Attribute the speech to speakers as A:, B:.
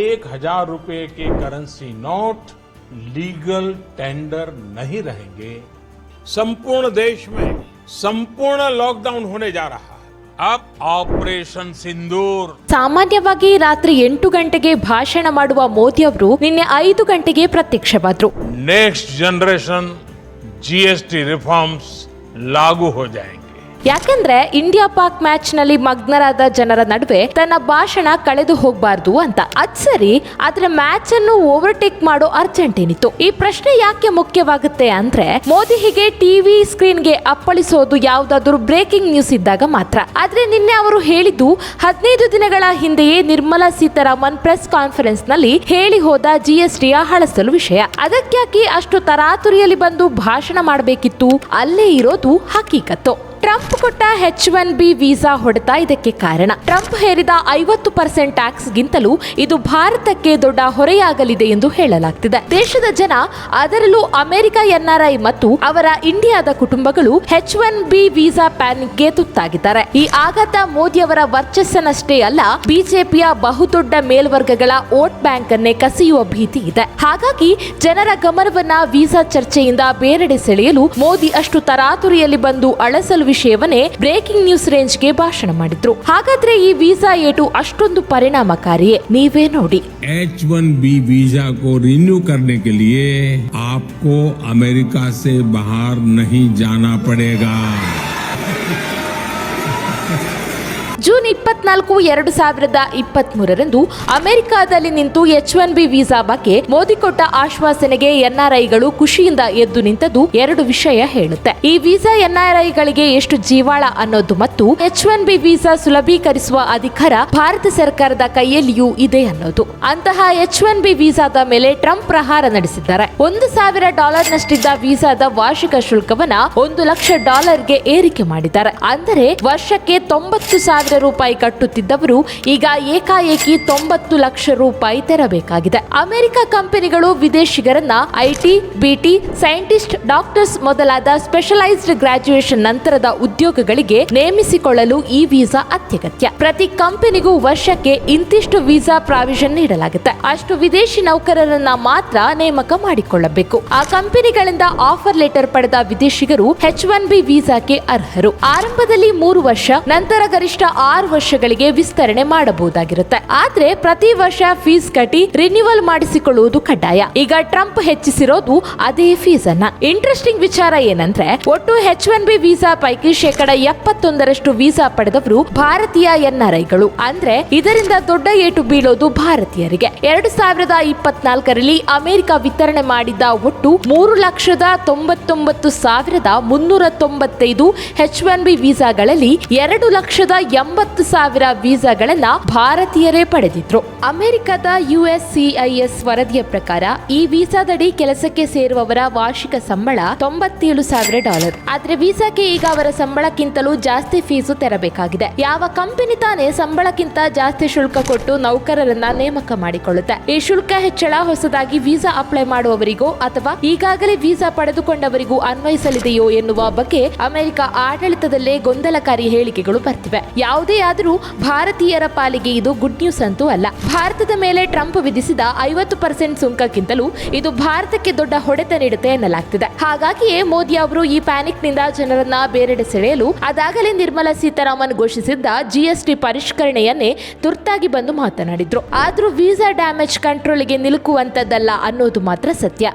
A: एक हजार रुपए के करेंसी नोट लीगल टेंडर नहीं रहेंगे संपूर्ण देश में संपूर्ण लॉकडाउन होने जा रहा है अब ऑपरेशन सिंदूर
B: ಸಾಮಾನ್ಯವಾಗಿ ರಾತ್ರಿ ಎಂಟು ಗಂಟೆಗೆ ಭಾಷಣ ಮಾಡುವ ಮೋದಿ ಅವರು ನಿನ್ನೆ ಐದು ಗಂಟೆಗೆ ಪ್ರತ್ಯಕ್ಷವಾದ್ರು
A: नेक्स्ट जनरेशन जीएसटी रिफॉर्म्स लागू हो जाएंगे
B: ಯಾಕೆಂದ್ರೆ ಇಂಡಿಯಾ ಪಾಕ್ ಮ್ಯಾಚ್ನಲ್ಲಿ ಮಗ್ನರಾದ ಜನರ ನಡುವೆ ತನ್ನ ಭಾಷಣ ಕಳೆದು ಹೋಗಬಾರ್ದು ಅಂತ. ಅದ್ ಸರಿ, ಆದ್ರೆ ಮ್ಯಾಚ್ ಅನ್ನು ಓವರ್ಟೇಕ್ ಮಾಡೋ ಅರ್ಜೆಂಟ್ ಏನಿತ್ತು ಈ ಪ್ರಶ್ನೆ ಯಾಕೆ ಮುಖ್ಯವಾಗುತ್ತೆ ಅಂದ್ರೆ, ಮೋದಿ ಹೀಗೆ ಟಿವಿ ಸ್ಕ್ರೀನ್ಗೆ ಅಪ್ಪಳಿಸೋದು ಯಾವ್ದಾದ್ರು ಬ್ರೇಕಿಂಗ್ ನ್ಯೂಸ್ ಇದ್ದಾಗ ಮಾತ್ರ. ಆದ್ರೆ ನಿನ್ನೆ ಅವರು ಹೇಳಿದ್ದು, ಹದಿನೈದು ದಿನಗಳ ಹಿಂದೆಯೇ ನಿರ್ಮಲಾ ಸೀತಾರಾಮನ್ ಪ್ರೆಸ್ ಕಾನ್ಫರೆನ್ಸ್ನಲ್ಲಿ ಹೇಳಿ ಹೋದ ಜಿಎಸ್ಟಿಯ ಹಳಸಲು ವಿಷಯ. ಅದಕ್ಕಾಗಿ ಅಷ್ಟು ತರಾತುರಿಯಲ್ಲಿ ಬಂದು ಭಾಷಣ ಮಾಡಬೇಕಿತ್ತು? ಅಲ್ಲೇ ಇರೋದು ಹಕೀಕತ್ತು. ಕೊಟ್ಟ ಹೆಚ್ ಒನ್ ಬಿ ವೀಸಾ ಹೊಡೆತ ಇದಕ್ಕೆ ಕಾರಣ. ಟ್ರಂಪ್ ಹೇರಿದ ಐವತ್ತು ಪರ್ಸೆಂಟ್ ಟ್ಯಾಕ್ಸ್ ಗಿಂತಲೂ ಇದು ಭಾರತಕ್ಕೆ ದೊಡ್ಡ ಹೊರೆಯಾಗಲಿದೆ ಎಂದು ಹೇಳಲಾಗ್ತಿದೆ. ದೇಶದ ಜನ ಅದರಲ್ಲೂ ಅಮೆರಿಕ ಎನ್ಆರ್ಐ ಮತ್ತು ಅವರ ಇಂಡಿಯಾದ ಕುಟುಂಬಗಳು ಹೆಚ್ ಒನ್ ಬಿ ವೀಸಾ ಪ್ಯಾನಿಕ್ಗೆ ತುತ್ತಾಗಿದ್ದಾರೆ. ಈ ಆಘಾತ ಮೋದಿಯವರ ವರ್ಚಸ್ಸನ್ನಷ್ಟೇ ಅಲ್ಲ, ಬಿಜೆಪಿಯ ಬಹುದೊಡ್ಡ ಮೇಲ್ವರ್ಗಗಳ ವೋಟ್ ಬ್ಯಾಂಕ್ ಅನ್ನೇ ಕಸಿಯುವ ಭೀತಿ ಇದೆ. ಹಾಗಾಗಿ ಜನರ ಗಮನವನ್ನ ವೀಸಾ ಚರ್ಚೆಯಿಂದ ಬೇರೆಡೆ ಸೆಳೆಯಲು ಮೋದಿ ಅಷ್ಟು ತರಾತುರಿಯಲ್ಲಿ ಬಂದು ಅಳಸಲು ವಿಷಯವನ್ನೇ ಬ್ರೇಕಿಂಗ್ ನ್ಯೂಸ್ ರೇಂಜ್ಗೆ ಭಾಷಣ ಮಾಡಿದ್ರು ಹಾಗಾದ್ರೆ ಈ ವೀಸಾ ಏಟು ಅಷ್ಟೊಂದು ಪರಿಣಾಮಕಾರಿಯೇ ನೀವೇ ನೋಡಿ
C: एच वन बी वीजा को रिन्यू करने के लिए आपको अमेरिका से बाहर नहीं जाना पड़ेगा
B: ಇಪ್ಪತ್ನಾಲ್ಕು ಎರಡು ಸಾವಿರದ ಇಪ್ಪತ್ತ್ ಮೂರರಂದು ಅಮೆರಿಕಾದಲ್ಲಿ ನಿಂತು ಎಚ್ ಒನ್ ಬಿ ವೀಸಾ ಬಗ್ಗೆ ಮೋದಿ ಕೊಟ್ಟ ಆಶ್ವಾಸನೆಗೆ ಎನ್ಆರ್ಐಗಳು ಖುಷಿಯಿಂದ ಎದ್ದು ನಿಂತದ್ದು ಎರಡು ವಿಷಯ ಹೇಳುತ್ತೆ. ಈ ವೀಸಾ ಎನ್ಆರ್ಐಗಳಿಗೆ ಎಷ್ಟು ಜೀವಾಳ ಅನ್ನೋದು ಮತ್ತು ಎಚ್ ಒನ್ ಬಿ ವೀಸಾ ಸುಲಭೀಕರಿಸುವ ಅಧಿಕಾರ ಭಾರತ ಸರ್ಕಾರದ ಕೈಯಲ್ಲಿಯೂ ಇದೆ ಅನ್ನೋದು. ಅಂತಹ ಎಚ್ ಒನ್ ಬಿ ವೀಸಾದ ಮೇಲೆ ಟ್ರಂಪ್ ಪ್ರಹಾರ ನಡೆಸಿದ್ದಾರೆ. ಒಂದು ಸಾವಿರ ಡಾಲರ್ ನಷ್ಟಿದ್ದ ವೀಸಾದ ವಾರ್ಷಿಕ ಶುಲ್ಕವನ್ನ ಒಂದು ಲಕ್ಷ ಡಾಲರ್ಗೆ ಏರಿಕೆ ಮಾಡಿದ್ದಾರೆ. ಅಂದರೆ ವರ್ಷಕ್ಕೆ ತೊಂಬತ್ತು ಸಾವಿರ ರೂಪಾಯಿ ಕಟ್ಟುತ್ತಿದ್ದವರು ಈಗ ಏಕಾಏಕಿ ತೊಂಬತ್ತು ಲಕ್ಷ ರೂಪಾಯಿ ತೆರಬೇಕಾಗಿದೆ. ಅಮೆರಿಕ ಕಂಪನಿಗಳು ವಿದೇಶಿಗರನ್ನ ಐಟಿ ಬಿಟಿ ಸೈಂಟಿಸ್ಟ್, ಡಾಕ್ಟರ್ಸ್ ಮೊದಲಾದ ಸ್ಪೆಷಲೈಸ್ಡ್ ಗ್ರಾಜ್ಯುಯೇಷನ್ ನಂತರದ ಉದ್ಯೋಗಗಳಿಗೆ ನೇಮಿಸಿಕೊಳ್ಳಲು ಈ ವೀಸಾ ಅತ್ಯಗತ್ಯ. ಪ್ರತಿ ಕಂಪನಿಗೂ ವರ್ಷಕ್ಕೆ ಇಂತಿಷ್ಟು ವೀಸಾ ಪ್ರಾವಿಷನ್ ನೀಡಲಾಗುತ್ತೆ. ಅಷ್ಟು ವಿದೇಶಿ ನೌಕರರನ್ನ ಮಾತ್ರ ನೇಮಕ ಮಾಡಿಕೊಳ್ಳಬೇಕು. ಆ ಕಂಪನಿಗಳಿಂದ ಆಫರ್ ಲೆಟರ್ ಪಡೆದ ವಿದೇಶಿಗರು ಎಚ್ ಒನ್ ಬಿ ವೀಸಾಕ್ಕೆ ಅರ್ಹರು. ಆರಂಭದಲ್ಲಿ ಮೂರು ವರ್ಷ, ನಂತರ ಗರಿಷ್ಠ ಆರು ವರ್ಷಗಳಿಗೆ ವಿಸ್ತರಣೆ ಮಾಡಬಹುದಾಗಿರುತ್ತೆ. ಆದ್ರೆ ಪ್ರತಿ ವರ್ಷ ಫೀಸ್ ಕಟ್ಟಿ ರಿನ್ಯೂವಲ್ ಮಾಡಿಸಿಕೊಳ್ಳುವುದು ಕಡ್ಡಾಯ. ಈಗ ಟ್ರಂಪ್ ಹೆಚ್ಚಿಸಿರೋದು ಅದೇ ಫೀಸ್ ಅನ್ನ. ಇಂಟ್ರೆಸ್ಟಿಂಗ್ ವಿಚಾರ ಏನಂದ್ರೆ, ಒಟ್ಟು ಹೆಚ್ ಒನ್ ಬಿ ವೀಸಾ ಪೈಕಿ ಶೇಕಡ ಎಪ್ಪತ್ತೊಂದರಷ್ಟು ವೀಸಾ ಪಡೆದವರು ಭಾರತೀಯ ಎನ್ಆರ್ಐಗಳು ಅಂದ್ರೆ ಇದರಿಂದ ದೊಡ್ಡ ಏಟು ಬೀಳೋದು ಭಾರತೀಯರಿಗೆ. ಎರಡು ಸಾವಿರದ ಇಪ್ಪತ್ನಾಲ್ಕರಲ್ಲಿ ಅಮೆರಿಕ ವಿತರಣೆ ಮಾಡಿದ್ದ ಒಟ್ಟು ಮೂರು ಲಕ್ಷದ ತೊಂಬತ್ತೊಂಬತ್ತು ಸಾವಿರದ ಮುನ್ನೂರ ತೊಂಬತ್ತೈದು ಹೆಚ್ ಒನ್ ಬಿ ವೀಸಾಗಳಲ್ಲಿ ಎರಡು ಲಕ್ಷದ ಎಂಬತ್ತು ಸಾವಿರ ವೀಸಾಗಳನ್ನ ಭಾರತೀಯರೇ ಪಡೆದಿದ್ರು. ಅಮೆರಿಕದ ಯುಎಸ್ಸಿಐಎಸ್ ವರದಿಯ ಪ್ರಕಾರ ಈ ವೀಸಾದಡಿ ಕೆಲಸಕ್ಕೆ ಸೇರುವವರ ವಾರ್ಷಿಕ ಸಂಬಳ ತೊಂಬತ್ತೇಳು ಸಾವಿರ ಡಾಲರ್. ಆದ್ರೆ ವೀಸಾಕ್ಕೆ ಈಗ ಅವರ ಸಂಬಳಕ್ಕಿಂತಲೂ ಜಾಸ್ತಿ ಫೀಸು ತೆರಬೇಕಾಗಿದೆ. ಯಾವ ಕಂಪನಿ ತಾನೇ ಸಂಬಳಕ್ಕಿಂತ ಜಾಸ್ತಿ ಶುಲ್ಕ ಕೊಟ್ಟು ನೌಕರರನ್ನ ನೇಮಕ ಮಾಡಿಕೊಳ್ಳುತ್ತೆ. ಈ ಶುಲ್ಕ ಹೆಚ್ಚಳ ಹೊಸದಾಗಿ ವೀಸಾ ಅಪ್ಲೈ ಮಾಡುವವರಿಗೂ ಅಥವಾ ಈಗಾಗಲೇ ವೀಸಾ ಪಡೆದುಕೊಂಡವರಿಗೂ ಅನ್ವಯಿಸಲಿದೆಯೋ ಎನ್ನುವ ಬಗ್ಗೆ ಅಮೆರಿಕ ಆಡಳಿತದಲ್ಲೇ ಗೊಂದಲಕಾರಿ ಹೇಳಿಕೆಗಳು ಬರ್ತಿವೆ. ಯಾವುದೇ ಆದರೂ ಭಾರತೀಯರ ಪಾಲಿಗೆ ಇದು ಗುಡ್ ನ್ಯೂಸ್ ಅಂತೂ ಅಲ್ಲ. ಭಾರತದ ಮೇಲೆ ಟ್ರಂಪ್ ವಿಧಿಸಿದ ಐವತ್ತು ಪರ್ಸೆಂಟ್ ಸುಂಕಕ್ಕಿಂತಲೂ ಇದು ಭಾರತಕ್ಕೆ ದೊಡ್ಡ ಹೊಡೆತ ನೀಡುತ್ತೆ ಎನ್ನಲಾಗ್ತಿದೆ. ಹಾಗಾಗಿಯೇ ಮೋದಿ ಅವರು ಈ ಪ್ಯಾನಿಕ್ನಿಂದ ಜನರನ್ನ ಬೇರೆಡೆ ಸೆಳೆಯಲು ಅದಾಗಲೇ ನಿರ್ಮಲಾ ಸೀತಾರಾಮನ್ ಘೋಷಿಸಿದ್ದ ಜಿಎಸ್ಟಿ ಪರಿಷ್ಕರಣೆಯನ್ನೇ ತುರ್ತಾಗಿ ಬಂದು ಮಾತನಾಡಿದ್ರು. ಆದ್ರೂ ವೀಸಾ ಡ್ಯಾಮೇಜ್ ಕಂಟ್ರೋಲ್ಗೆ ನಿಲುಕುವಂತದ್ದಲ್ಲ ಅನ್ನೋದು ಮಾತ್ರ ಸತ್ಯ.